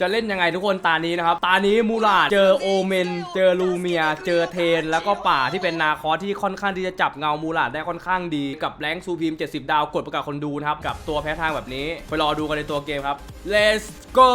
จะเล่นยังไงทุกคนตานี้นะครับตานี้มูราดเจอโอเมน เจอลูเมีย เจอเทน แล้วก็ป่าที่เป็นนาคอสที่ค่อนข้างที่จะจับเงามูราดได้ค่อนข้างดีกับแรงซูพีม70 ดาวกดประกาศคนดูนะครับกับตัวแพ้ทางแบบนี้ ไปรอดูกันในตัวเกมครับ let's go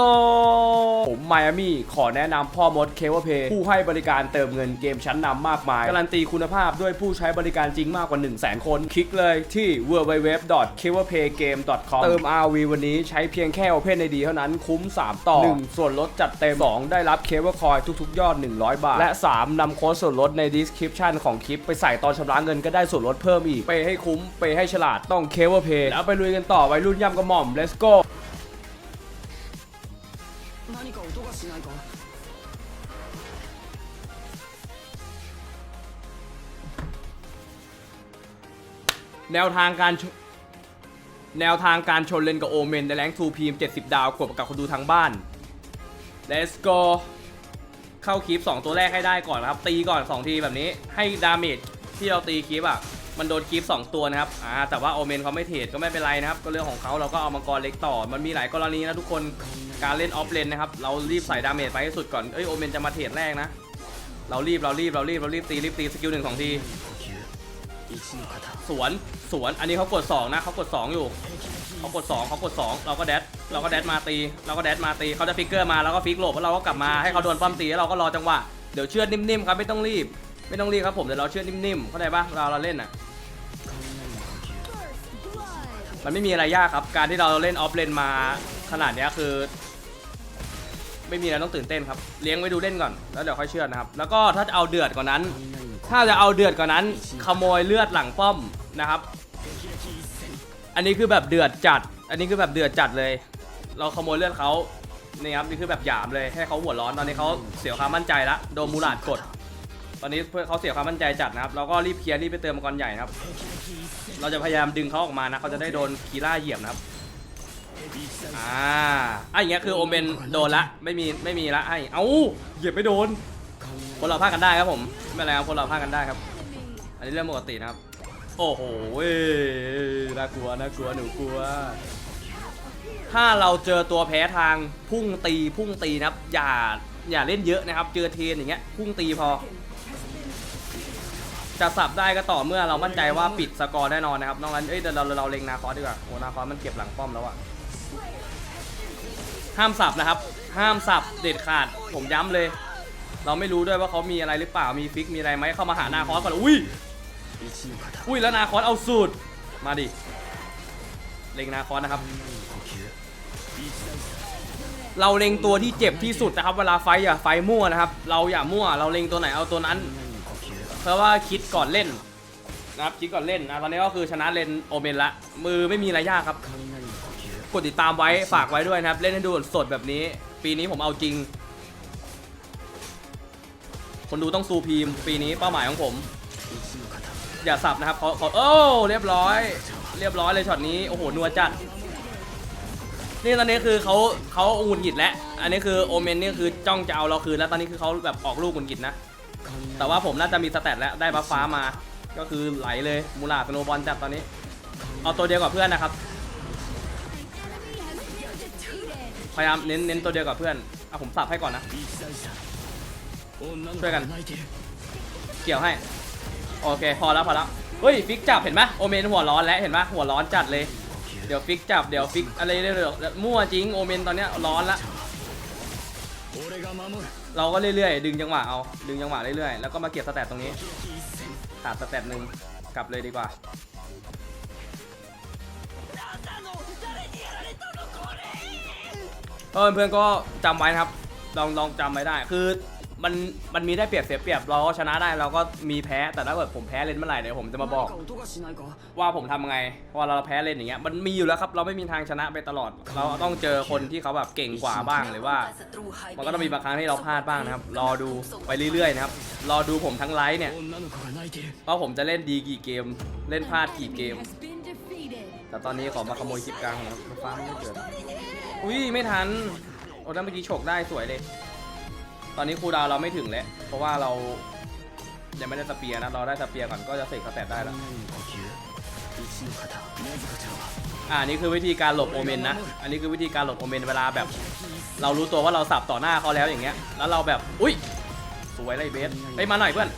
ผมไมอามี่ขอแนะนำพ่อมดเคเวเพย์ผู้ให้บริการเติมเงินเกมชั้นนำมากมายการันตีคุณภาพด้วยผู้ใช้บริการจริงมากกว่า 1 0 0 0 0แคน คลิกเลยที่ www.keverpaygame.com เติม RV วันนี้ใช้เพียงแค่ Open ID เท่านั้นคุ้ม 3 ต่อ1 ส่วนลดจัดเต็ม 2 ได้รับเคเบิลคอยทุกๆ ยอด 100 บาท และ 3นำโค้ดส่วนลดใน description ของคลิป ไปใส่ตอนชำระเงินก็ได้ส่วนลดเพิ่มอีก ไปให้คุ้ม ไปให้ฉลาดต้องเคเบิลเพย์แล้วไปลุยกันต่อไวัรุ่นย่ำกระหม่อม let's go แนวทางการแนวทางการชนเลนกับโอเมนในแรงทูพีม 70 ดาวกดประกาศคนดูทางบ้าน Let's go เข้าคลิป 2 ตัวแรกให้ได้ก่อนนะครับ ตีก่อน 2 ทีแบบนี้ให้ดาเมจที่เราตีคลิปอะ มันโดนคลิป 2 ตัวนะครับอ่าแต่ว่าโอเมนเขาไม่เทรดก็ไม่เป็นไรนะครับ ก็เรื่องของเขาเราก็เอามังกรเล็กต่อ มันมีหลายกรณีนะทุกคนการเล่นออฟเลนนะครับ เรารีบใส่ดาเมจไปให้สุดก่อน เอ้ยโอเมนจะมาเทรดแรกนะ เรารีบเรารีบเรารีบเรารีบตีรีบตีสกิลหนึ่งสองทีสวนสวนอันนี้เขากด 2 นะเขากด 2 อยู่เขากด 2เขากด 2 เราก็แดด เราก็แดดมาตี เราก็แดดมาตีเขาจะฟิกเกอร์มาแล้วก็ฟิกโหลบแล้วเราก็กลับมาให้เขาโดนป้อมตีแล้วเราก็รอจังหวะเดี๋ยวเชือดนิ่มๆครับไม่ต้องรีบ ไม่ต้องรีบครับผมเดี๋ยวเราเชือดนิ่มๆเข้าใจปะเราเราเล่นอะมันไม่มีอะไรยากครับ การที่เราเล่นออฟเลนมาขนาดเนี้ยคือ ไม่มีอะไรต้องตื่นเต้นครับ เลี้ยงไว้ดูเล่นก่อนแล้วเดี๋ยวค่อยเชื่อนะครับ แล้วก็ถ้าจะเอาเดือดกว่านั้น ถ้าจะเอาเดือดกว่านั้น ขโมยเลือดหลังป้อมนะครับ อันนี้คือแบบเดือดจัด อันนี้คือแบบเดือดจัดเลย เราขโมยเลือดเขานี่ครับนี่คือแบบหยามเลยให้เขาหัวร้อนตอนนี้เขาเสียความมั่นใจละโดนมูลาดกด ตอนนี้เพื่อเขาเสียความมั่นใจจัดนะครับเราก็รีบเคลียร์รีบไปเติมมังกรใหญ่นะครับ เราจะพยายามดึงเขาออกมานะเขาจะได้โดนคีล่าเหยียบนะครับอ่าอะอย่างเงี้ยคือโอเมนโดนละไม่มีไม่มีละไอ้เอ้าเหยียบไม่โดนคนเราพากันได้ครับผมไม่เป็นไรครับคนเราพากันได้ครับ อันนี้เรื่องปกตินะครับ โอ้โหเว้ยน่ากลัวน่ากลัวหนูกลัว ถ้าเราเจอตัวแพ้ทางพุ่งตีพุ่งตีนะครับ อย่าอย่าเล่นเยอะนะครับ เจอเทนอย่างเงี้ยพุ่งตีพอ จะสับได้ก็ต่อเมื่อเรามั่นใจว่าปิดสกอร์แน่นอนนะครับนอกนั้นเอ้ยเราเราเล็งนาคอสดีกว่าโอ้นาคอสมันเก็บหลังป้อมแล้วอะห้ามสับนะครับ ห้ามสับเด็ดขาดผมย้ำเลย เราไม่รู้ด้วยว่าเขามีอะไรหรือเปล่ามีฟิกมีอะไรไหมเข้ามาหานาคอสก่อนอุ้ยอุ้ยแล้วนาคอสเอาสูตรมาดิเล็งนาคอสนะครับ เราเล็งตัวที่เจ็บที่สุดนะครับ เวลาไฟอย่าไฟมั่วนะครับ เราอย่ามั่ว เราเล็งตัวไหนเอาตัวนั้น เพราะว่าคิดก่อนเล่นนะครับคิดก่อนเล่นนะตอนนี้ก็คือชนะเลนโอเมนละ มือไม่มีอะไรยากครับ กดติดตามไว้ฝากไว้ด้วยนะครับ เล่นให้ดูสดแบบนี้ ปีนี้ผมเอาจริง คนดูต้องซูพีมปีนี้เป้าหมายของผม อย่าสับนะครับเขาขาโอ้เรียบร้อย เรียบร้อยเลยช็อตนี้โอ้โหนัวจัด นี่ตอนนี้คือเขาเขาหงุดหงิดแล้วอันนี้คือโอเมนนี่คือจ้องจะเอาเราคืนแล้วตอนนี้คือเขาแบบออกลูกหงุดหงิดนะแต่ว่าผมน่าจะมีสแตตแล้วได้บัฟฟ้ามา ก็คือไหลเลยมูลาสโนบอลจับตอนนี้ เอาตัวเดียวกับเพื่อนนะครับ พยายามเน้นเน้นตัวเดียวกับเพื่อนเอาผมสับให้ก่อนนะช่วยกันเกี่ยวให้โอเคพอแล้วพอแล้วเฮ้ยฟิกจับเห็นไหมโอเมนหัวร้อนแล้วเห็นไหมหัวร้อนจัดเลย เดี๋ยวฟิกจับเดี๋ยวฟิกอะไรเรื่อยๆมั่วจริงโอเมนตอนนี้ร้อนละเราก็เรื่อยๆ ดึงจังหวะเอาดึงจังหวะเรื่อยๆแล้วก็มาเก็บสแตตตรงนี้ขาดสแตตหนึ่งกลับเลยดีกว่าเพื่อนๆก็จำไว้นะครับลองลองจำไว้ได้คือ มันมันมีได้เปรียบเสียเปรียบเราก็ชนะได้เราก็มีแพ้แต่ถ้าเกิดผมแพ้เล่นเมื่อไหร่เดี๋ยวผมจะมาบอก ว่าผมทำไงว่าเราแพ้เล่นอย่างเงี้ยมันมีอยู่แล้วครับเราไม่มีทางชนะไปตลอด เราต้องเจอคนที่เขาแบบเก่งกว่าบ้างหรือว่า มันก็ต้องมีบางครั้งที่เราพลาดบ้างนะครับ รอดูไปเรื่อยๆนะครับรอดูผมทั้งไลฟ์เนี่ยว่าผมจะเล่นดีกี่เกม เล่นพลาดกี่เกม แต่ตอนนี้ขอมาขโมยคลิปกลางของฟ้าไม่เกิดอุ้ยไม่ทันโอ้วเมื่อกี้โฉกได้สวยเลย อนนี้ครูดาวเราไม่ถึงแล้ว เพราะว่าเรายังไม่ได้สเปียร์นะ เราได้สเปียร์ก่อนก็จะเสกสแตทได้แล้วอันนี้คือวิธีการหลบโอเมนนะ อันนี้คือวิธีการหลบโอเมนเวลาแบบ เรารู้ตัวว่าเราสับต่อหน้าเขาแล้วอย่างเงี้ย แล้วเราแบบ อุ้ย สวยเลยเบสไปมาหน่อยเพื่อน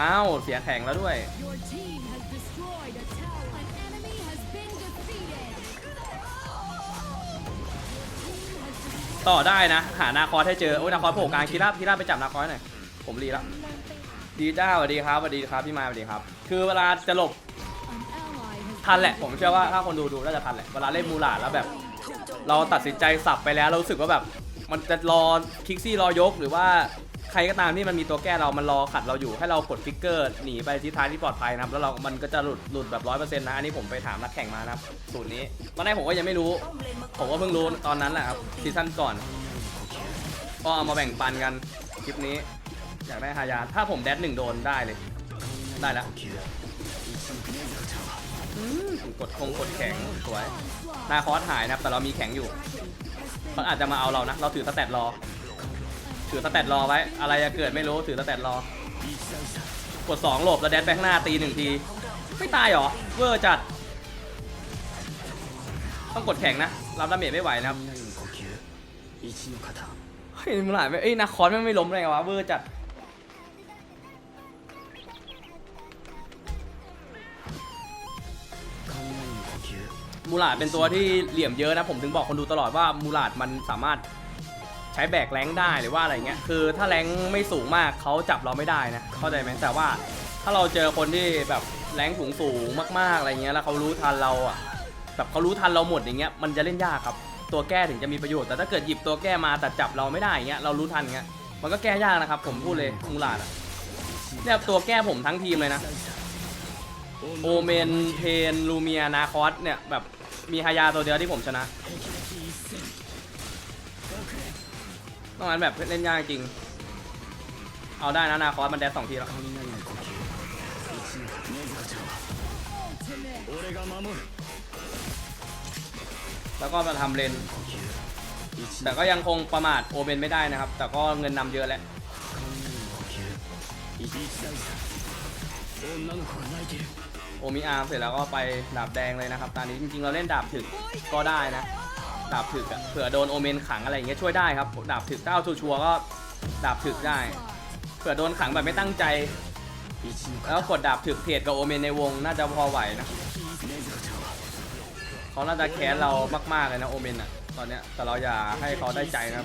อ้าว เสียแข่งแล้วด้วย ต่อได้นะ หานาคอสให้เจอ โอ้ยนาคอสโผล่กลางคีราบคีราบไปจับนาคอสหน่อย ผมรีแล้วดีจ้าสวัสดีครับสวัสดีครับพี่มายสวัสดีครับ คือเวลาจะหลบทันแหละ ผมเชื่อว่าถ้าคนดูดูน่าจะทันแหละ เวลาเล่นมูลาดแล้วแบบ เราตัดสินใจสับไปแล้วเรารู้สึกว่าแบบ มันจะรอคิกซี่รอยกหรือว่า ใครก็ตามที่มันมีตัวแก้เรา มันรอขัดเราอยู่ ให้เรากดฟิกเกอร์หนีไปทิศทางที่ปลอดภัยนะแล้วเรา มันก็จะหลุด หลุดแบบร้อยเปอร์เซ็นต์นะ อันนี้ผมไปถามนักแข่งมานะครับ สูตรนี้ ตอนแรกผมก็ยังไม่รู้ ผมก็เพิ่งรู้ตอนนั้นแหละครับ ซีซั่นก่อน ก็เอามาแบ่งปันกัน คลิปนี้ อยากได้ฮายา ถ้าผมแดดหนึ่งโดนได้เลย ได้แล้วกดคงกดแข็งสวยนาคอสหายนะแต่เรามีแข็งอยู่เขาอาจจะมาเอาเรานะ เราถือสแตทรอ ถือสแตทรอไว้ อะไรจะเกิดไม่รู้ถือสแตทรอกด2หลบแล้วแดนไปข้างหน้าตีหนึ่งที ไม่ตายหรอ เวอร์จัด ต้องกดแข็งนะ รับดาเมจไม่ไหวนะครับเฮ้ยมันหลายไปเอ้ยนาคอนม่ไม่ล้มเลยไงวะเวอร์จัดมูลาดเป็นตัวที่เหลี่ยมเยอะนะ ผมถึงบอกคนดูตลอดว่ามูลาดมันสามารถ ช้แบกแรงได้หรือว่าอะไรเงี้ยคือถ้าแรงไม่สูงมากเขาจับเราไม่ได้นะเข้าใจไหมแต่ว่าถ้าเราเจอคนที่แบบแรงสูงสูงมากๆอะไรเงี้ยแล้วเขารู้ทันเราอะแบบเขารู้ทันเราหมดอย่างเงี้ยมันจะเล่นยากครับตัวแก้ถึงจะมีประโยชน์แต่ถ้าเกิดหยิบตัวแก้มาแต่จับเราไม่ได้อย่างเงี้ยเรารู้ทันเงี้ยมันก็แก้ยากนะครับผมพูดเลยมูลาดอะเนี่ยตัวแก้ผมทั้งทีมเลยนะโอเมนเทนลูเมียนาคอสเนี่ยแบบมีฮายาตัวเดียวที่ผมชนะ นอกนั้นแบบเล่นยากจริง เอาได้นะนาคอสมันแดดสองทีแล้วแล้วก็มาทำเลน แต่ก็ยังคงประมาทโอเบนไม่ได้นะครับ แต่ก็เงินนำเยอะแล้วโอมิอาร์เสร็จแล้วก็ไปดาบแดงเลยนะครับ ตอนนี้จริงๆเราเล่นดาบถึงก็ได้นะ ดาบถึกอะเผื่อโดนโอเมนขังอะไรอย่างเงี้ยช่วยได้ครับ ดาบถึกถ้าเอาชัวร์ก็ดาบถึกได้ เผื่อโดนขังแบบไม่ตั้งใจ แล้วกดดาบถึกเทรดกับโอเมนในวงน่าจะพอไหวนะเขาน่าจะแค้เรามากๆเลยนะโอเมนอะตอนเนี้ยแต่เราอย่าให้เขาได้ใจนะ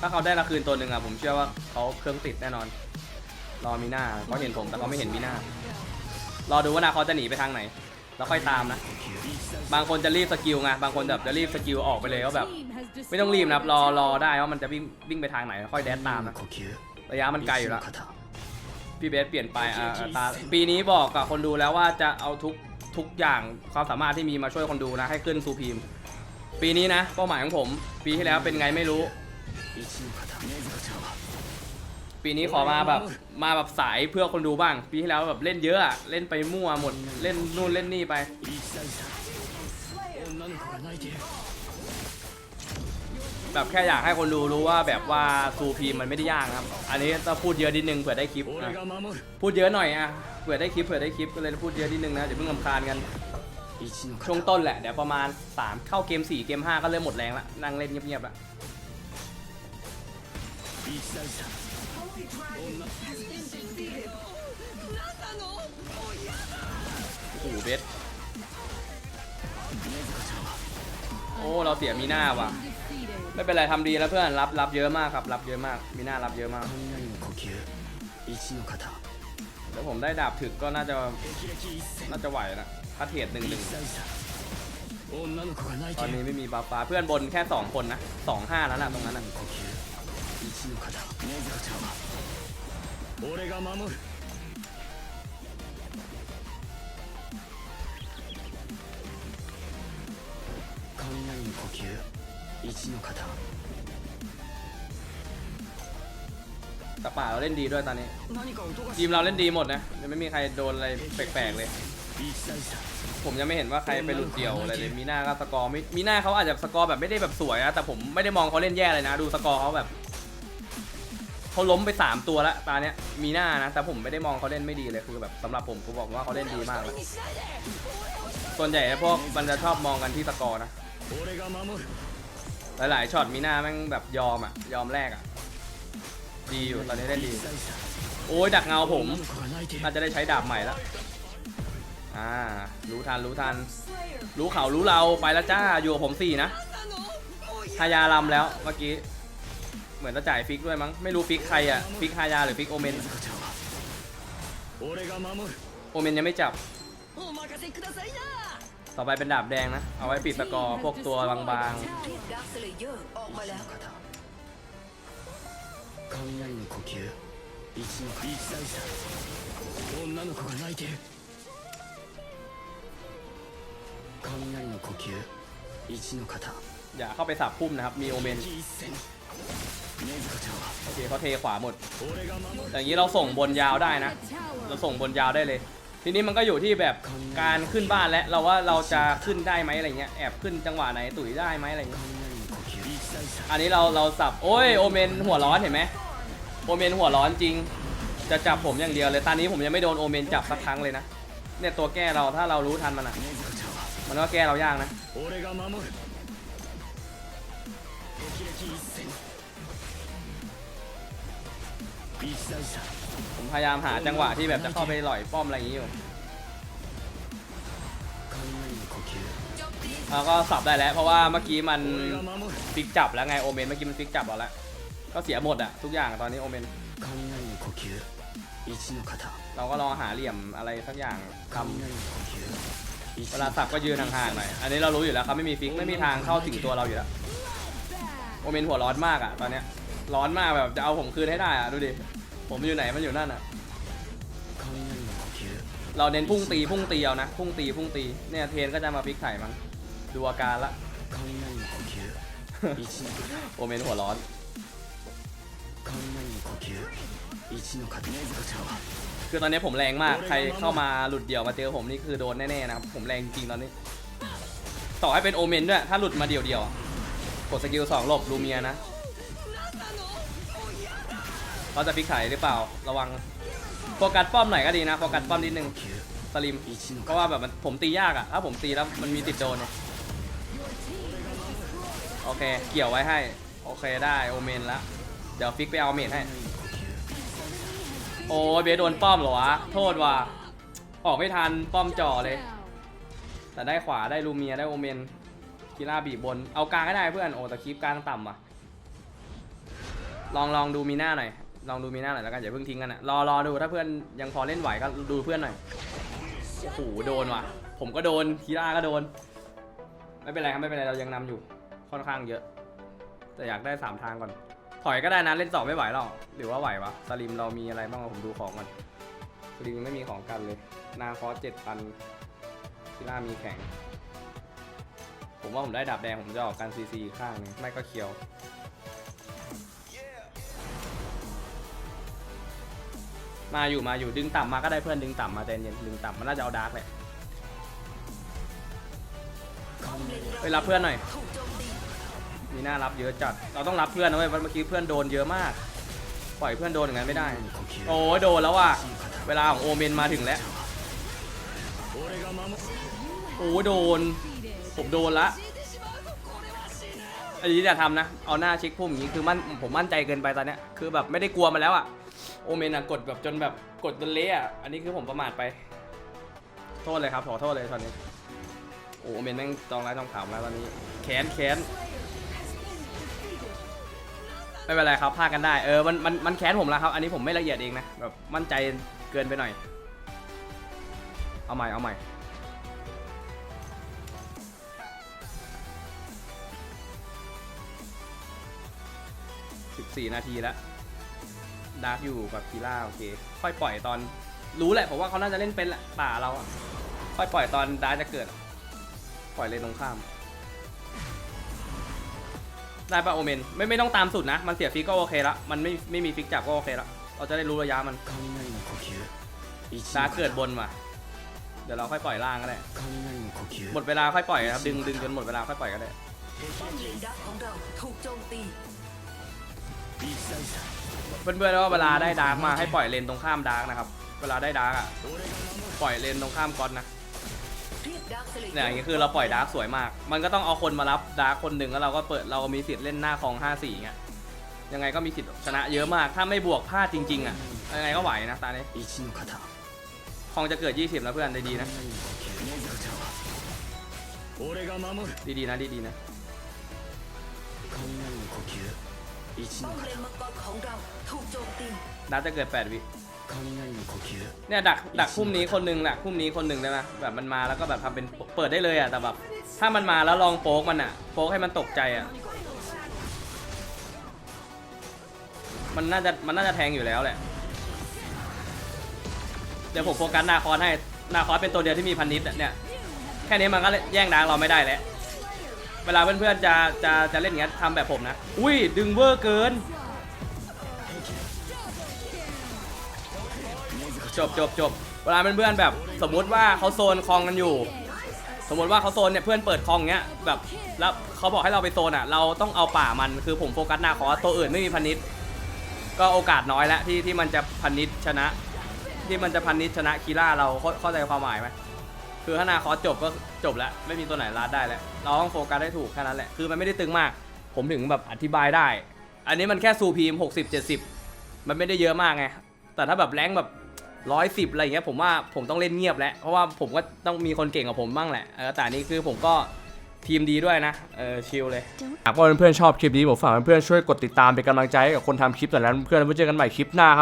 ถ้าเขาได้ละคืนตัวหนึ่งอะผมเชื่อว่าเขาเครื่องติดแน่นอน รอมีหน้าเขาเห็นผมแต่เขาไม่เห็นมีหน้ารอดูว่านาเขาจะหนีไปทางไหน แล้วค่อยตามนะ บางคนจะรีบสกิลไงบางคนแบบจะรีบสกิลออกไปเลยว่าแบบ ไม่ต้องรีบนะครับรอรอได้ว่ามันจะวิ่งวิ่งไปทางไหนค่อยแดดตามนะระยะมันไกลอยู่แล้วพี่เบสเปลี่ยนไปอ่าตาปีนี้บอกกับคนดูแล้วว่าจะเอาทุกทุกอย่างความสามารถที่มีมาช่วยคนดูนะ ให้ขึ้นซูพีม ปีนี้นะ เป้าหมายของผม ปีที่แล้วเป็นไงไม่รู้ ปีนี้ขอมาแบบมาแบบสายเพื่อคนดูบ้าง ปีที่แล้วแบบเล่นเยอะเล่นไปมั่วหมดเล่นนู่นเล่นนี่ไปแบบแค่อยากให้คนดูรู้ว่าแบบว่าซูพีมันไม่ได้ยากครับ อันนี้จะพูดเยอะนิดนึงเผื่อได้คลิปนะพูดเยอะหน่อยอะเผื่อได้คลิปเผื่อได้คลิปก็เลยพูดเยอะนิดนึงนะเดี๋ยวเพิ่งลำคาญกันช่วงต้นแหละเดี๋ยวประมาณ 3 เข้าเกม 4 เกม 5 ก็เริ่มหมดแรงละนั่งเล่นเงียบๆละ โอ้โหเบสโอ้ เราเสียมีหน้าว่ะ ไม่เป็นไรทำดีแล้วเพื่อน รับรับเยอะมากครับ รับเยอะมาก มีหน้ารับเยอะมากแล้วผมได้ดาบถึกก็น่าจะ น่าจะไหวนะถ้าเทรดหนึ่งหนึ่งตอนนี้ไม่มีบาฟ้าเพื่อนบนแค่ 2 คนนะสองห้าแล้วนะตรงนั้นนะ 俺が守る雷の呼吸一の型 แต่ป่าเราเล่นดีด้วยตอนนี้ 何か音が ทีมเราเล่นดีหมดนะยังไม่มีใครโดนอะไรแปลกๆเลย 一歳差 ผมยังไม่เห็นว่าใครไปหลุดเดี่ยวอะไรเลย มีหน้าก็สกอร์ไม่ มีหน้าเขาอาจจะสกอร์แบบไม่ได้แบบสวยนะ แต่ผมไม่ได้มองเขาเล่นแย่เลยนะ ดูสกอร์เขาแบบ เขาล้มไปสามตัวแล้วตาเนี้ยมีหน้านะ แต่ผมไม่ได้มองเขาเล่นไม่ดีเลยคือแบบสำหรับผมผมบอกว่าเขาเล่นดีมากแล้ส่วนใหญ่พวกมันจะชอบมองกันที่สกอร์นะหลายๆช็อตมีหน้าแม่งแบบยอมอะยอมแลกอะดีอยู่ตอนนี้เล่นดี โอ้ยดักเงาผมน่าจะได้ใช้ดาบใหม่ละอ่ารู้ทันรู้ทัน รู้เขารู้เราไปแล้วจ้าอยู่ผมสี่นะทายาลำแล้วเมื่อกี้ เหมือนจะจ่ายฟิกด้วยมั้ง ไม่รู้ฟิกใครอะฟิกฮายาหรือฟิกโอเมน โอเมนยังไม่จับ ต่อไปเป็นดาบแดงนะ เอาไว้ปิดตะกอพวกตัวบางๆอย่าเข้าไปสับพุ่มนะครับ มีโอเมน โอเคเขาเทขวาหมด อย่างนี้เราส่งบนยาวได้นะ เราส่งบนยาวได้เลย ทีนี้มันก็อยู่ที่แบบการขึ้นบ้านและเราว่าเราจะขึ้นได้ไหมอะไรเงี้ย แอบขึ้นจังหวะไหนตุ๋ยได้ไหมอะไรเงี้ย อันนี้เราเราสับ โอ้ยโอเมนหัวร้อนเห็นไหมโอเมนหัวร้อนจริง จะจับผมอย่างเดียวเลย ตอนนี้ผมยังไม่โดนโอเมนจับสักครั้งเลยนะ เนี่ยตัวแก้เราถ้าเรารู้ทันมันอะ มันก็แก้เรายากนะ ผมพยายามหาจังหวะที่แบบจะเข้าไปหล่อยป้อมอะไรอย่างนี้อยู่แล้วก็สับได้แล้ว เพราะว่าเมื่อกี้มันฟิกจับแล้วไงโอเมนเมื่อกี้มันฟิกจับเอาละก็เสียหมดอะทุกอย่างตอนนี้โอเมนเราก็ลองหาเหลี่ยมอะไรสักอย่างทำเวลาสับก็ยืนห่างๆหน่อยอันนี้เรารู้อยู่แล้วครับไม่มีฟิกไม่มีทางเข้าถึงตัวเราอยู่แล้วโอเมนหัวร้อนมากอะตอนเนี้ย ร้อนมากแบบจะเอาผมคืนให้ได้อะดูดิ ผมอยู่ไหนมันอยู่นั่นอะเราเน้นพุ่งตีพุ่งตีเอานะ พุ่งตีพุ่งตี เนี่ยเทนก็จะมาพลิกไข่มั้ง ดูอาการละ โอเมนหัวร้อนคือตอนนี้ผมแรงมาก ใครเข้ามาหลุดเดี่ยวมาเจอผมนี่คือโดนแน่ๆนะครับ ผมแรงจริงตอนนี้ ต่อให้เป็นโอเมนด้วย ถ้าหลุดมาเดี่ยวๆ กดสกิลสองหลบลูเมียนะ เขาจะพิกไถหรือเปล่าระวังโฟกัสป้อมหน่อยก็ดีนะโฟกัสป้อมนิดนึงสลิมเพราะว่าแบบมันผมตียากอะถ้าผมตีแล้วมันมีติดโดนเนี่ยโอเค เกี่ยวไว้ให้ โอเคได้โอเมนละเดี๋ยวฟิกไปเอาเมนให้ โอ้เบสโดนป้อมเหรอวะ โทษว่ะออกไม่ทันป้อมจ่อเลย แต่ได้ขวาได้ลูเมียได้โอเมนกีฬาบีบนเอากลางก็ได้เพื่อนโอ้แต่คลิปกลางต่ำว่ะลองลองดูมีหน้าหน่อย ลองดูมีหน้าหน่อยแล้วกันอย่าเพิ่งทิ้งกันนะรอรอดูถ้าเพื่อนยังพอเล่นไหวก็ดูเพื่อนหน่อยโอ้โหโดนว่ะ ผมก็โดนคีร่าก็โดน ไม่เป็นไรครับไม่เป็นไรเรายังนำอยู่ค่อนข้างเยอะ แต่อยากได้สามทางก่อน ถอยก็ได้นะเล่นสองไม่ไหวหรอกหรือว่าไหววะสลิมเรามีอะไรบ้างผมดูของก่อนสลิมไม่มีของกันเลย นาคอสเจ็ดพันคิล่ามีแข่งผมว่าผมได้ดาบแดงผมจะออกกันซีซีข้างหนึงไม่ก็เคียว มาอยู่มาอยู่ดึงต่ำมาก็ได้เพื่อนดึงต่ำมาแต่เย็นดึงต่ำมันน่าจะเอาดาร์กแหละไปรับเพื่อนหน่อย มีหน้ารับเยอะจัด เราต้องรับเพื่อนนะเว้ยเมื่อกี้เพื่อนโดนเยอะมาก ปล่อยเพื่อนโดนอย่างนั้นไม่ได้ โอ้โดนแล้วว่ะ เวลาของโอเมนมาถึงแล้ว โอ้โดน ผมโดนละอันนี้อย่าทำนะ เอาหน้าเช็คพุ่มอย่างนี้คือมั่นผมมั่นใจเกินไปตอนนี้คือแบบไม่ได้กลัวมาแล้วอะ โอเมนอะกดแบบจนแบบกดจนเละอะอันนี้คือผมประมาทไป โทษเลยครับขอโทษเลยตอนนี้ โอ้โอเมนแม่งจองร้ายจองขาวแล้วตอนนี้แขนแขนไม่เป็นไรครับพลาดกันได้เออมันมันมันแค้นผมแล้วครับ อันนี้ผมไม่ละเอียดเองนะแบบมั่นใจเกินไปหน่อย เอาใหม่เอาใหม่14นาทีแล้ว ดาร์ฟอยู่แบบคีล่าโอเค ค่อยปล่อยตอน รู้แหละผมว่าเขาน่าจะเล่นเป็นแหละป่าเราอะค่อยปล่อยตอนดาร์จะเกิด ปล่อยเลยตรงข้าม ได้ปะโอเมน ไม่ไม่ต้องตามสุดนะ มันเสียฟิกก็โอเคละมันไม่ไม่มีฟิกจับก็โอเคละเราจะได้รู้ระยะมันดาร์เกิดบนมาเดี๋ยวเราค่อยปล่อยล่างก็ได้ หมดเวลาค่อยปล่อยครับดึงดึงจนหมดเวลาค่อยปล่อยก็ได้ เพื่อนๆว่าเวลาได้ดาร์กมาให้ปล่อยเลนตรงข้ามดาร์กนะครับ เวลาได้ดาร์กอะปล่อยเลนตรงข้ามก๊อตนะเนี่ยอย่างนี้คือเราปล่อยดาร์กสวยมาก มันก็ต้องเอาคนมารับดาร์กคนหนึ่งแล้วเราก็เปิดเรามีสิทธิ์เล่นหน้าคลอง5 4เงี้ยยังไงก็มีสิทธิ์ชนะเยอะมาก ถ้าไม่บวกพลาดจริงๆอะยังไงก็ไหวนะตาเนี่ยคองจะเกิด 20นะเพื่อนดีๆนะดีๆนะดีๆนะ 雷の呼吸一 ป้อ の มเลน 型 มังกรของเราถูกโจมตี นัดจะเกิด 8 วิ 雷の呼吸 เนี่ยดักดักพุ่มนี้คนหนึงแหละพุ่มนี้คนหนึ่งได้ไหมแบบมันมาแล้วก็แบบทำเป็นเปิดได้เลยอ่ะแต่แบบถ้ามันมาแล้วลองโป๊กมันอ่ะโป๊กให้มันตกใจอ่ะมันน่าจะมันน่าจะแทงอยู่แล้วแหละเดี๋ยวผมโฟกัสนาคอสให้นาคอสเป็นตัวเดียวที่มีพันนิดอะเนี่ยแค่นี้มันก็แย่งดาร์กเราไม่ได้แล้ว เวลาเพื่อนๆจะจะจะเล่นอย่างเงี้ยทำแบบผมนะ อุ้ยดึงเวอร์เกิน จบจบจบเวลาเพื่อนๆแบบสมมุติว่าเขาโซนคลองกันอยู่ สมมติว่าเขาโซนเนี่ยเพื่อนเปิดคลองเงี้ยแบบแล้วเขาบอกให้เราไปโซนอะ เราต้องเอาป่ามันคือผมโฟกัสหน้าคอตัวอื่นไม่มีพันนิดก็โอกาสน้อยแล้วที่ที่มันจะพันนิดชนะ ที่มันจะพันนิดชนะคีร่าเราเข้าเข้าใจความหมายไหม คือถ้านาคอจบก็จบแล้วไม่มีตัวไหนลาดได้แล้ว เราต้องโฟกัสให้ถูกแค่นั้นแหละคือมันไม่ได้ตึงมาก ผมถึงแบบอธิบายได้ อันนี้มันแค่ซูพีม60 70มันไม่ได้เยอะมากไงแต่ถ้าแบบแรงแบบร้อยสิบอะไรอย่างเงี้ยผมว่าผมต้องเล่นเงียบแล้วเพราะว่าผมก็ต้องมีคนเก่งกว่าผมบ้างแหละเออแต่อันนี่คือผมก็ทีมดีด้วยนะเออชิลเลยหากว่าเพื่อนๆชอบคลิปนี้ผมฝากเพื่อนๆช่วยกดติดตามเป็นกำลังใจให้กับคนทำคลิปแต่แล้วเพื่อนๆไว้เจอกันใหม่คลิปหน้าครับ